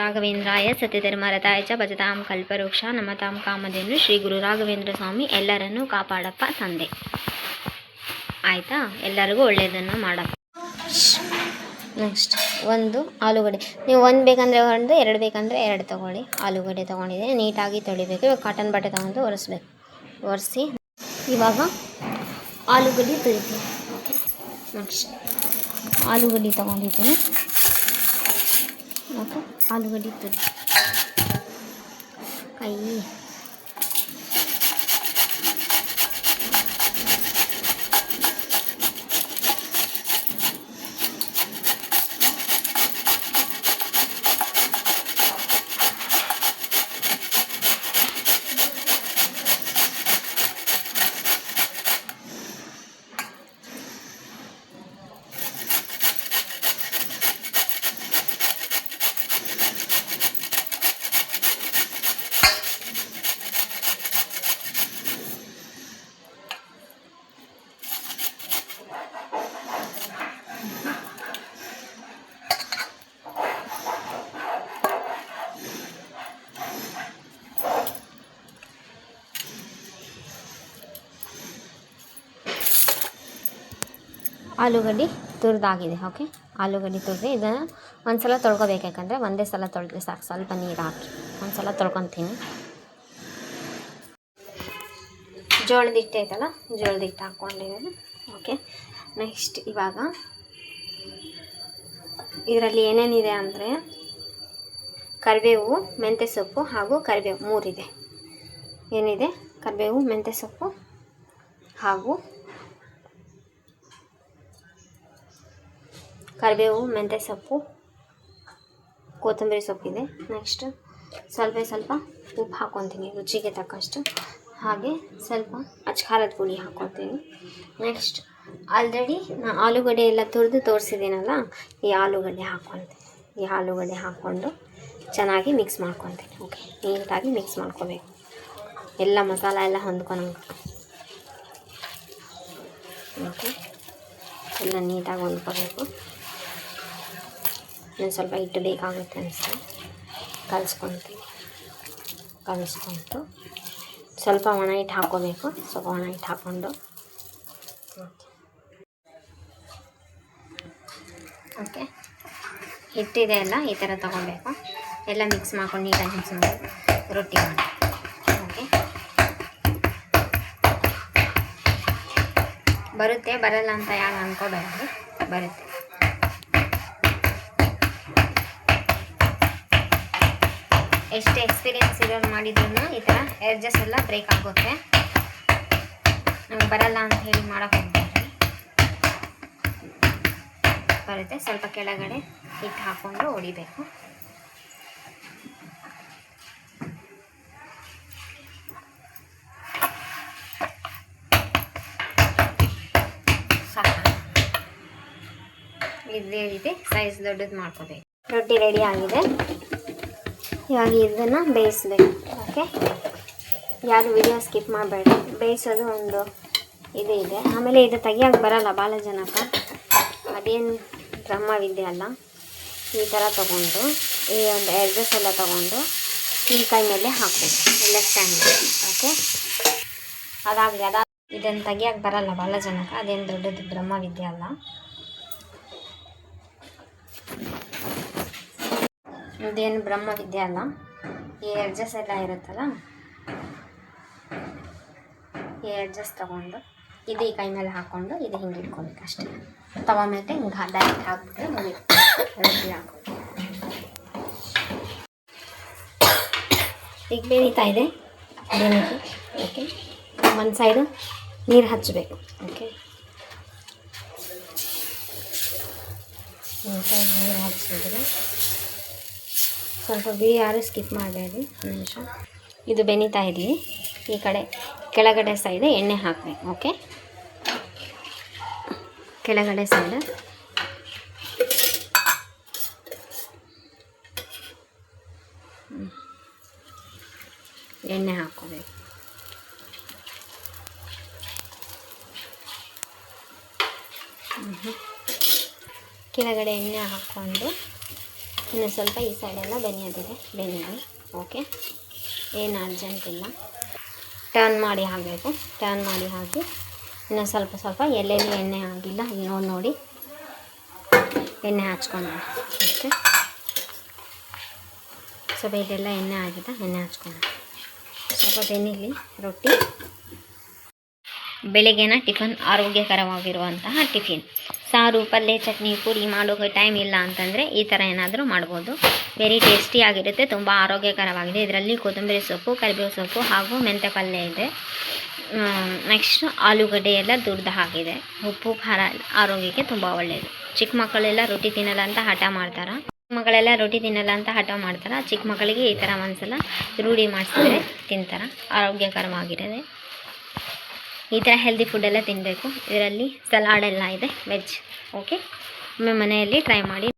ರಾಘವೇಂದ್ರಾಯ ಸತ್ಯಧರ್ಮರತಾಯ ಚ ಭಜತಾಂ ಕಲ್ಪವೃಕ್ಷ ನಮತಾಂ ಕಾಮಧೇನು ಶ್ರೀ ಗುರು ರಾಘವೇಂದ್ರ ಸ್ವಾಮಿ ಎಲ್ಲರನ್ನೂ ಕಾಪಾಡಪ್ಪ ತಂದೆ. ಆಯಿತಾ? ಎಲ್ಲರಿಗೂ ಒಳ್ಳೆಯದನ್ನು ಮಾಡಪ್ಪ. ನೆಕ್ಸ್ಟ್ ಒಂದು ಆಲೂಗಡ್ಡೆ. ನೀವು ಒಂದು ಬೇಕಂದರೆ ಒಂದು, ಎರಡು ಬೇಕಂದರೆ ಎರಡು ತೊಗೊಳ್ಳಿ. ಆಲೂಗಡ್ಡೆ ತೊಗೊಂಡಿದೆ ನೀಟಾಗಿ ತೊಳಿಬೇಕು. ಇವಾಗ ಕಾಟನ್ ಬಟ್ಟೆ ತೊಗೊಂಡು ಒರೆಸ್ಬೇಕು. ಒರೆಸಿ. ಇವಾಗ ಆಲೂಗಡ್ಡೆ ತುರಿತೀನಿ ಓಕೆ ನೆಕ್ಸ್ಟ್ ಆಲೂಗಡ್ಡೆ ತೊಗೊಂಡಿದ್ದೀನಿ. ಓಕೆ ಆಲೂಗಡ್ಡೆ ತುರಿ ಕೈ ಆಲೂಗಡ್ಡೆ ತುರಿದಾಗಿದೆ ಓಕೆ ಆಲೂಗಡ್ಡೆ ತುರಿದು ಇದನ್ನು ಒಂದು ಸಲ ತೊಳ್ಕೊಬೇಕು, ಯಾಕಂದರೆ ಒಂದೇ ಸಲ ತೊಳೆದ್ರೆ ಸಾಕು, ಸ್ವಲ್ಪ ನೀರು ಹಾಕಿ. ಒಂದು ಸಲ ತೊಳ್ಕೊತೀನಿ. ಜೋಳದ ಹಿಟ್ಟು ಐತಲ್ಲ, ಜೋಳದ ಹಿಟ್ಟು ಹಾಕ್ಕೊಂಡಿದ್ದೀನಿ ಓಕೆ ನೆಕ್ಸ್ಟ್ ಇವಾಗ ಇದರಲ್ಲಿ ಏನೇನಿದೆ ಅಂದರೆ ಕರಿಬೇವು ಮೆಂತ್ಯ ಸೊಪ್ಪು ಹಾಗೂ ಕರಿಬೇವು ಮೂರಿದೆ. ಏನಿದೆ? ಕರಿಬೇವು ಮೆಂತ್ಯ ಸೊಪ್ಪು ಹಾಗೂ ಕರಿಬೇವು, ಮೆಂತ್ಯ ಸೊಪ್ಪು, ಕೊತ್ತಂಬರಿ ಸೊಪ್ಪಿದೆ ನೆಕ್ಸ್ಟ್ ಸ್ವಲ್ಪ ಸ್ವಲ್ಪ ಉಪ್ಪು ಹಾಕ್ಕೊತೀನಿ ರುಚಿಗೆ ತಕ್ಕಷ್ಟು. ಹಾಗೆ ಸ್ವಲ್ಪ ಅಚ್ಚ ಖಾರದ ಪುಡಿ ಹಾಕ್ಕೊತೀನಿ ನೆಕ್ಸ್ಟ್ ಆಲ್ರೆಡಿ ನಾ ಆಲೂಗಡ್ಡೆ ಎಲ್ಲ ತುರಿದು ತೋರಿಸಿದ್ದೀನಲ್ಲ, ಈ ಆಲೂಗಡ್ಡೆ ಹಾಕ್ಕೊತೀನಿ ಈ ಆಲೂಗಡ್ಡೆ ಹಾಕ್ಕೊಂಡು ಚೆನ್ನಾಗಿ ಮಿಕ್ಸ್ ಮಾಡ್ಕೊತೀನಿ ಓಕೆ ನೀಟಾಗಿ ಮಿಕ್ಸ್ ಮಾಡ್ಕೋಬೇಕು. ಎಲ್ಲ ಮಸಾಲ ಎಲ್ಲ ಹೊಂದ್ಕೊಳಂಗೆ ಓಕೆ ಎಲ್ಲ ನೀಟಾಗಿ ಹೊಂದ್ಕೋಬೇಕು. ಇನ್ನೊಂದು ಸ್ವಲ್ಪ ಹಿಟ್ಟು ಬೇಕಾಗುತ್ತೆ ಅನಿಸ್ತು ಕಲಿಸ್ಕೊತೀನಿ ಕಲಿಸ್ಕೊಂಡು ಸ್ವಲ್ಪ ಒಣ ಹಿಟ್ಟು ಹಾಕ್ಕೋಬೇಕು. ಸ್ವಲ್ಪ ಒಣ ಹಿಟ್ಟು ಹಾಕ್ಕೊಂಡು. ಓಕೆ. ಹಿಟ್ಟಿದೆ ಎಲ್ಲ ಈ ಥರ ತೊಗೊಬೇಕು ಎಲ್ಲ ಮಿಕ್ಸ್ ಮಾಡ್ಕೊಂಡು ನೀಟಾಗಿ ರೊಟ್ಟಿ ಮಾಡಿ. ಓಕೆ. ಬರುತ್ತೆ, ಬರಲ್ಲ ಅಂತ ಯಾರು ಅನ್ಕೋಬೇಡ್ರಿ ಬರುತ್ತೆ. ಎಷ್ಟೇ ಎಕ್ಸ್ಪೀರಿಯನ್ಸ್ ಇರೋರು ಮಾಡಿದ್ರು ಈ ಥರ ಎಡ್ಜಸ್ ಎಲ್ಲ ಬ್ರೇಕ್ ಆಗುತ್ತೆ. ನಮ್ಗೆ ಬರಲ್ಲ ಅಂತ ಹೇಳಿ ಮಾಡೋಕೆ ಹೋಗ್ಬೇಡ್ರಿ. ಬರುತ್ತೆ, ಸ್ವಲ್ಪ ಕೆಳಗಡೆ ಹಿಟ್ಟು ಹಾಕ್ಕೊಂಡು ಹೊಡಿಬೇಕು. ಇದೇ ರೀತಿ ಸೈಜ್ ದೊಡ್ಡದು ಮಾಡ್ಕೋಬೇಕು. ರೊಟ್ಟಿ ರೆಡಿ ಆಗಿದೆ. ಇವಾಗ ಇದನ್ನು ಬೇಯಿಸ್ಬೇಕು ಓಕೆ ಯಾರು ವಿಡಿಯೋ ಸ್ಕಿಪ್ ಮಾಡಬೇಡಿ. ಬೇಯಿಸೋದು ಒಂದು ಇದು ಇದೆ. ಆಮೇಲೆ ಇದು ತೆಗಿಯೋಕೆ ಬರಲ್ಲ ಭಾಳ ಜನಕ್ಕೆ ಅದೇನು ಅಲ್ಲ. ಈ ಥರ ತೊಗೊಂಡು, ಈ ಒಂದು ಎಡ್ಜಸ್ ಎಲ್ಲ ತೊಗೊಂಡು ಈ ಕೈ ಮೇಲೆ ಹಾಕಬೇಕು ಲೆಫ್ಟ್ ಹ್ಯಾಂಡ್ ಓಕೆ ಅದಾಗಲಿ ಅದ ಇದನ್ನು ತೆಗಿಯೋಕೆ ಬರಲ್ಲ ಭಾಳ ಜನಕ್ಕೆ ಅದೇನು ದೊಡ್ಡದು ಬ್ರಹ್ಮವಿದ್ಯೆ ಅಲ್ಲ ಬ್ರಹ್ಮ ವಿದ್ಯೆ ಅಲ್ಲ. ಈ ಎಡ್ಜಸ್ ಎಲ್ಲ ಇರುತ್ತಲ್ಲ? ಈ ಎಡ್ಜಸ್ ತೊಗೊಂಡು, ಇದು ಈ ಕೈ ಮೇಲೆ ಹಾಕ್ಕೊಂಡು ಇದು ಹಿಂಗೆ ಇಟ್ಕೊಬೇಕು ಅಷ್ಟೇ. ತವ ಮೇಲೆ ಹಿಂಗೆ ಡೈರೆಕ್ಟ್ ಹಾಕ್ಬಿಟ್ರೆ ರೊಟ್ಟಿ ಈಗ ಬೇರೀತಾ ಇದೆ. ಓಕೆ ಒಂದು ಸೈಡು ನೀರು ಹಚ್ಚಬೇಕು ಓಕೆ ಒಂದು ಸೈಡ್ ನೀರು ಹಚ್ಚಿದ್ರೆ ಸ್ವಲ್ಪ ಬಿಳಿ ಆರು ಸ್ಕಿಪ್ ಮಾಡಬೇಡಿ ನಿಮಿಷ. ಇದು ಬೆನಿತಾ ಇರಲಿ ಈ ಕಡೆ, ಕೆಳಗಡೆ ಸೈಡ್ ಎಣ್ಣೆ ಹಾಕಬೇಕು ಓಕೆ ಕೆಳಗಡೆ ಸೈಡ್ ಎಣ್ಣೆ ಹಾಕೋಬೇಕು ಕೆಳಗಡೆ ಎಣ್ಣೆ ಹಾಕ್ಕೊಂಡು ಇನ್ನು ಸ್ವಲ್ಪ ಈ ಸೈಡೆಲ್ಲ ಬೆನೆಯೋದಿದೆ ಬೆನಿಯಲ್ಲಿ ಓಕೆ. ಏನು ಅರ್ಜೆಂಟ್ ಇಲ್ಲ. ಟರ್ನ್ ಮಾಡಿ ಹಾಕಬೇಕು. ಟರ್ನ್ ಮಾಡಿ ಹಾಕಿ ಇನ್ನು ಸ್ವಲ್ಪ ಸ್ವಲ್ಪ ಎಲ್ಲೆಲ್ಲಿ ಎಣ್ಣೆ ಆಗಿಲ್ಲ. ನೋಡಿ ನೋಡಿ. ಎಣ್ಣೆ ಹಚ್ಕೊಂಡು ಓಕೆ. ಸ್ವಲ್ಪ ಇದೆಲ್ಲ ಎಣ್ಣೆ ಆಗಿದೆ. ಎಣ್ಣೆ ಹಚ್ಕೊಂಡು ಸ್ವಲ್ಪ ಬೆನಿಲಿ, ರೊಟ್ಟಿ. ಬೆಳಗ್ಗೆನ ಟಿಫನ್ ಆರೋಗ್ಯಕರವಾಗಿರುವಂತಹ ಟಿಫಿನ್. ಸಾರು, ಪಲ್ಯ, ಚಟ್ನಿ, ಪುಡಿ, ಮಾಡೋಕೆ ಟೈಮ್ ಇಲ್ಲ ಅಂತಂದರೆ ಈ ಥರ ಏನಾದರೂ ಮಾಡ್ಬೋದು. ವೆರಿ ಟೇಸ್ಟಿಯಾಗಿರುತ್ತೆ ತುಂಬ ಆರೋಗ್ಯಕರವಾಗಿದೆ. ಇದರಲ್ಲಿ ಕೊತ್ತಂಬರಿ ಸೊಪ್ಪು, ಕರಿಬೇವು ಸೊಪ್ಪು ಹಾಗೂ ಮೆಂತ್ಯ ಪಲ್ಯ ಇದೆ. ನೆಕ್ಸ್ಟ್ ಆಲೂಗಡ್ಡೆ ಎಲ್ಲ ದುಡ್ದು ಹಾಕಿದೆ. ಉಪ್ಪು, ಖಾರ ಆರೋಗ್ಯಕ್ಕೆ ತುಂಬ ಒಳ್ಳೆಯದು ಚಿಕ್ಕ ಮಕ್ಕಳೆಲ್ಲ ರೊಟ್ಟಿ ತಿನ್ನಲ್ಲ ಅಂತ ಹಠ ಮಾಡ್ತಾರೆ? ಮಕ್ಕಳೆಲ್ಲ ರೊಟ್ಟಿ ತಿನ್ನಲ್ಲ ಅಂತ ಹಠ ಮಾಡ್ತಾರೆ? ಚಿಕ್ಕ ಮಕ್ಕಳಿಗೆ ಈ ಥರ ಒಂದ್ಸಲ ರೂಢಿ ಮಾಡಿಸಿದ್ರೆ ತಿಂತಾರೆ? ಆರೋಗ್ಯಕರವಾಗಿರುತ್ತೆ ಈ ಥರ ಹೆಲ್ದಿ ಫುಡ್ಡೆಲ್ಲ ತಿನ್ನಬೇಕು ಇದರಲ್ಲಿ ಸಲಾಡೆಲ್ಲ ಇದೆ ವೆಜ್ ಓಕೆ ಒಮ್ಮೆ ಮನೆಯಲ್ಲಿ ಟ್ರೈ ಮಾಡಿ.